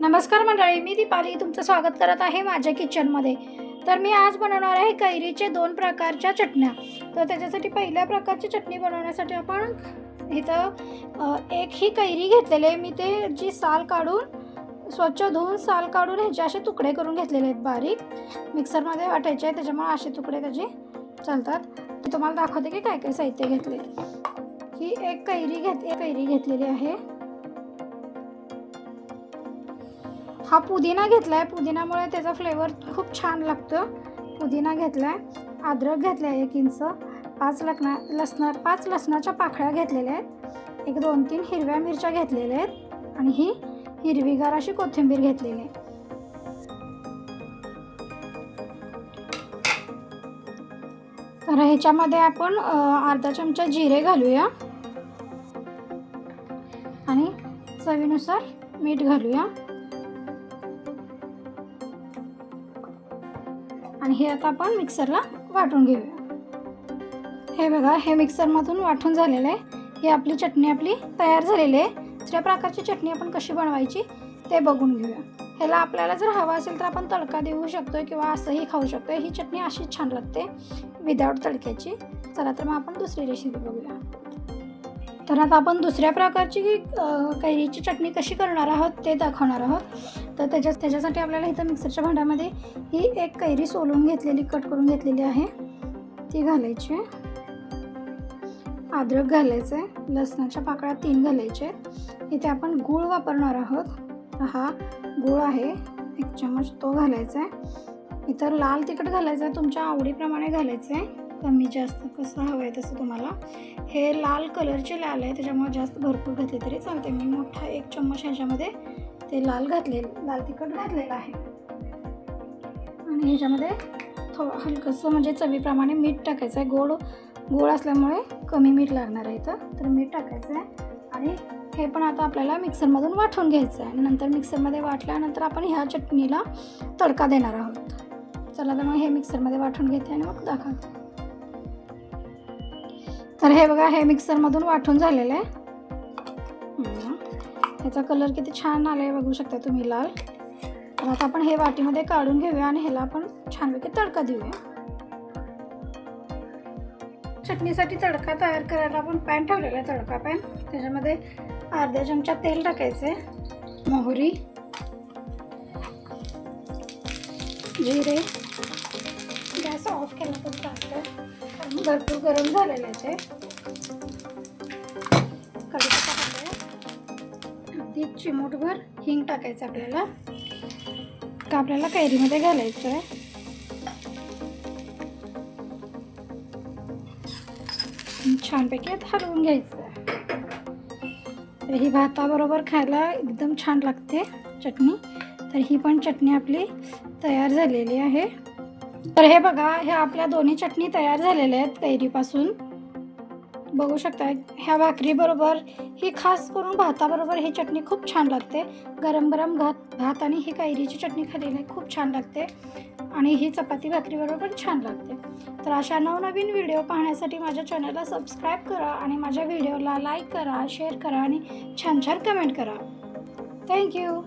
नमस्कार मंडळी मी दीपाली तुमचं स्वागत करत आहे माझ्या किचनमध्ये. तर मी आज बनवणार आहे कैरीचे दोन प्रकारच्या चटण्या. तर त्याच्यासाठी पहिल्या प्रकारची चटणी बनवण्यासाठी आपण इथं एक ही कैरी घेतलेली आहे. मी ते जी साल काढून स्वच्छ धुवून साल काढून ह्याचे असे तुकडे करून घेतलेले आहेत बारीक. मिक्सरमध्ये वाटायचे आहे त्याच्यामुळे असे तुकडे त्याचे चालतात. तुम्हाला दाखवते की काय काय साहित्य घेतले. ही एक कैरी घेत एक कैरी घेतलेली आहे. हा पुदिना घेतला आहे पुदिनामुळे त्याचा फ्लेवर खूप छान लागतं. पुदिना घेतला आहे अद्रक घेतलं आहे एक इंच पाच लग्ना लसणा पाच लसणाच्या पाकळ्या घेतलेल्या आहेत. एक दोन तीन हिरव्या मिरच्या घेतलेल्या आहेत आणि ही हिरवीगार अशी कोथिंबीर घेतलेली आहे. तर ह्याच्यामध्ये आपण अर्धा चमचा जिरे घालूया. आणि चवीनुसार मीठ घालूया. आणि हे आता आपण मिक्सरला वाटून घेऊया हे बघा हे मिक्सरमधून वाटून झालेलं आहे. ही आपली चटणी आपली तयार झालेली आहे. दुसऱ्या प्रकारची चटणी आपण कशी बनवायची ते बघून घेऊया. ह्याला आपल्याला जर हवा असेल तर आपण तडका देऊ शकतो किंवा असंही खाऊ शकतो ही चटणी अशीच छान लागते विदाऊट तडक्याची. चला तर मग आपण दुसरी रेसिपी बघूया. तर आता आपण दुसऱ्या प्रकारची कैरीची चटणी कशी करणार आहोत ते दाखवणार आहोत. तर त्याच्या त्याच्यासाठी आपल्याला इथं मिक्सरच्या भांड्यामध्ये ही एक कैरी सोलून घेतलेली कट करून घेतलेली आहे. ती घालायची. अद्रक घालायचं आहे. लसणाच्या पाकळ्या तीन घालायचे इथे आपण गूळ वापरणार आहोत. हा गूळ आहे. एक चमच तो घालायचा आहे. इतर लाल तिखट घालायचं आहे. तुमच्या आवडीप्रमाणे घालायचं आहे. कमी जास्त कसं हवं आहे तसं तुम्हाला. हे लाल कलरचे लाल आहे त्याच्यामुळे जास्त भरपूर घातले तरी चालते मी मोठा एक चम्मच ह्याच्यामध्ये ते लाल घातले लाल तिखट घातलेलं आहे. आणि ह्याच्यामध्ये थोडं हलकंसं म्हणजे चवीप्रमाणे मीठ टाकायचं आहे. गोड गोड असल्यामुळे कमी मीठ लागणार आहे इथं. तर मीठ टाकायचं आहे. आणि हे पण आता आपल्याला मिक्सरमधून वाटून घ्यायचं आहे. नंतर मिक्सरमध्ये वाटल्यानंतर आपण ह्या चटणीला तडका देणार आहोत. चला तर मग हे मिक्सरमध्ये वाटून घेते आणि मग दाखवते. तर हे बघा हे मिक्सरमधून वाटून झालेलं आहे. ह्याचा कलर किती छान आला आहे बघू शकता तुम्ही लाल. तर आता आपण हे वाटीमध्ये काढून घेऊया आणि ह्याला आपण छानपैकी तडका देऊया. चटणीसाठी तडका तयार करायला आपण पॅन ठेवलेला आहे तडका पॅन. त्याच्यामध्ये अर्ध्या चमचा तेल टाकायचं आहे मोहरी जिरे गॅस ऑफ केला तर चालतं कारण भरपूर गरम झालेलं आहे ते. कडीपत्ता टाकूया. अगदी चिमूटभर हिंग टाकायचं आपल्याला. का आपल्याला कैरीमध्ये घालायचं आहे छानपैकी हलवून घ्यायचं तर ही भाताबरोबर खायला एकदम छान लागते चटणी. तर ही पण चटणी आपली तयार झालेली आहे. तर हे बघा ह्या आपल्या दोन्ही चटणी तयार झालेल्या आहेत कैरीपासून. बघू शकता ह्या भाकरीबरोबर ही खास करून भाताबरोबर ही चटणी खूप छान लागते. गरम गरम भात भात आणि ही कैरीची चटणी खाल्लेली खूप छान लागते. आणि ही चपाती भाकरीबरोबर पण छान लागते. तर अशा नवनवीन व्हिडिओ पाहण्यासाठी माझ्या चॅनलला सबस्क्राईब करा आणि माझ्या व्हिडिओला लाईक करा शेअर करा आणि छान छान कमेंट करा. थँक्यू